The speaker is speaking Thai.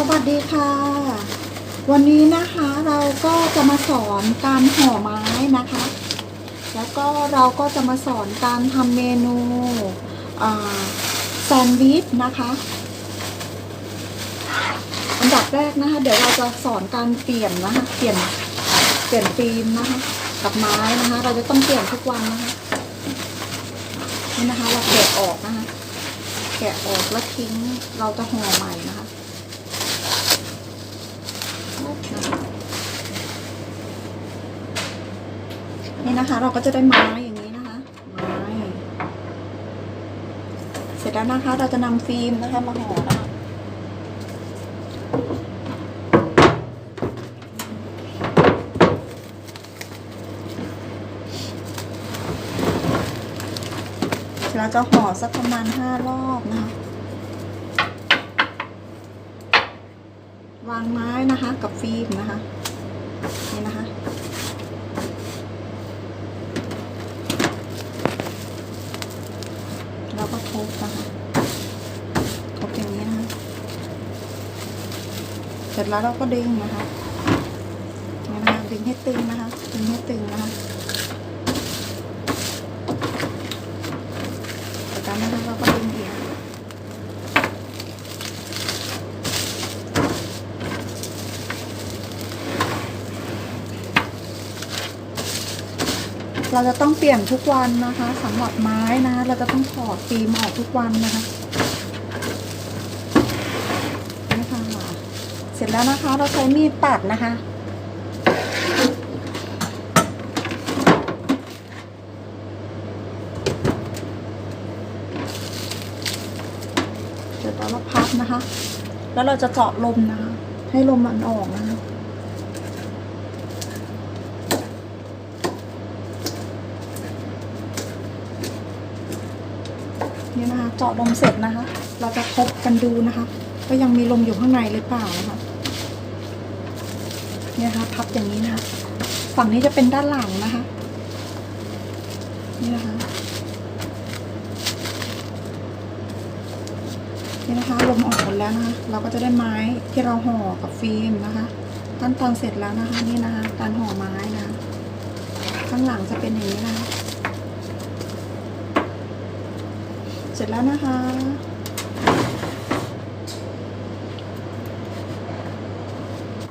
สวัสดีค่ะ วันนี้นะคะเราก็จะมาสอนการห่อไม้นะคะ แล้วก็เราก็จะมาสอนการทำเมนูแซนด์วิชนะคะอันดับแรกนะคะ เดี๋ยวเราจะสอนการเปลี่ยนนะคะเปลี่ยนเปลี่ยนฟิล์มนะคะกับไม้นะคะ เราจะต้องเปลี่ยนทุกวันนะคะนี่นะคะเราแกะออกนะคะแกะออกแล้วทิ้งเราจะห่อใหม่นะคะ นี่นะคะ เราก็จะได้ไม้อย่างนี้นะคะไม้เสร็จแล้วนะคะเราจะนำฟิล์มนะคะมาห่อนะคะเราจะห่อสักประมาณห้ารอบนะคะวางไม้นะคะกับฟิล์มนะคะนี่นะคะ แล้วก็ ทุบนะคะทุบอย่างนี้นะคะเสร็จแล้วเราก็ดึงนะคะนี่นะคะดึงให้ตึงนะคะดึงให้ตึงนะคะจากนั้นนะคะเราก็ดึงอีก เราจะต้องเปลี่ยนทุกวันนะคะสำหรับไม้นะ เราจะต้องถอดฟิล์มออกทุกวันนะคะนี่ค่ะเสร็จแล้วนะคะ เราใช้มีดตัดนะคะเสร็จแล้วเราพับนะคะ แล้วเราจะเจาะลมนะคะให้ลมมันออกนะคะ นี่นะคะ เจาะลมเสร็จนะคะ เราจะทบกันดูนะคะว่ายังมีลมอยู่ข้างในหรือเปล่านะคะเนี่ยนะคะพับอย่างนี้นะคะฝั่งนี้จะเป็นด้านหลังนะคะนี่นะคะนี่นะคะลมออกหมดแล้วนะคะ เราก็จะได้ไม้ที่เราห่อกับฟิล์มนะคะขั้นตอนเสร็จแล้วนะคะนี่นะคะการห่อไม้นะคะข้างหลังจะเป็นอย่างนี้นะคะ เสร็จแล้วนะคะ